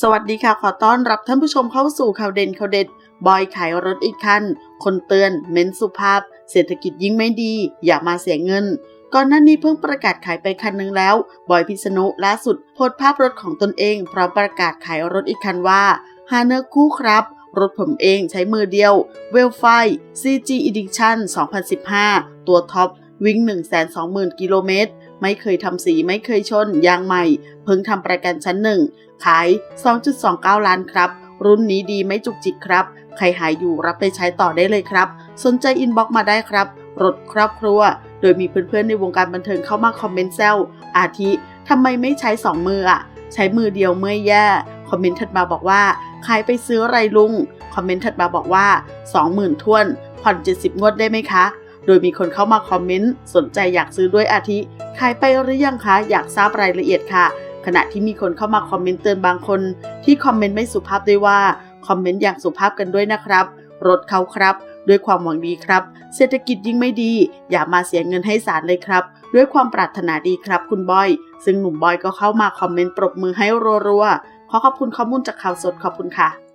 สวัสดีค่ะ ขอต้อนรับท่านผู้ชมเข้าสู่ข่าวเด่นข่าวเด็ด บอยขายรถอีกคัน คนเตือน เม้นสุภาพ เศรษฐกิจยิ่งไม่ดี อย่ามาเสียเงิน ก่อนหน้านี้เพิ่งประกาศขายไปคันหนึ่งแล้ว บอยพิษณุล่าสุดโพสภาพรถของตนเอง พร้อมประกาศขายรถอีกคันว่าหาเนื้อคู่ครับรถผมเองใช้มือเดียวเวลไฟ CG Edition 2015 ตัวท็อปวิ่ง 120,000 กิโลเมตร ไม่เคยทำสีไม่เคยชน ยางใหม่ เพิ่งทำประกันชั้นหนึ่ง ขาย 2.29 ล้านครับ รุ่นนี้ดีไม่จุกจิกครับ ใครหายอยู่รับไปใช้ต่อได้เลยครับ สนใจอินบ็อกมาได้ครับ รถครอบครัว โดยมีเพื่อนๆในวงการบันเทิงเข้ามาคอมเมนต์แซวอาทิทำไมไม่ใช้2มืออะใช้มือเดียวเมื่อยแย่ คอมเมนต์ถัดมาบอกว่าขายไปซื้ออะไรลุง คอมเมนต์ถัดมาบอกว่า 20,000ท้วน ผ่อน 70 งวดได้ไหมคะ โดยมีคนเข้ามาคอมเมนต์สนใจอยากซื้อด้วยอาทิขายไปหรือยังคะ อยากทราบรายละเอียดค่ะ ขณะที่มีคนเข้ามาคอมเมนต์เตือนบางคน ที่คอมเมนต์ไม่สุภาพด้วยว่า คอมเมนต์อย่างสุภาพกันด้วยนะครับ รถเขาครับ ด้วยความหวังดีครับ เศรษฐกิจยิ่งไม่ดี อย่ามาเสียเงินให้ศาลเลยครับ ด้วยความปรารถนาดีครับคุณบอย ซึ่งหนุ่มบอยก็เข้ามาคอมเมนต์ปรบมือให้รัวๆขอขอบคุณข้อมูลจากข่าวสดขอบคุณค่ะ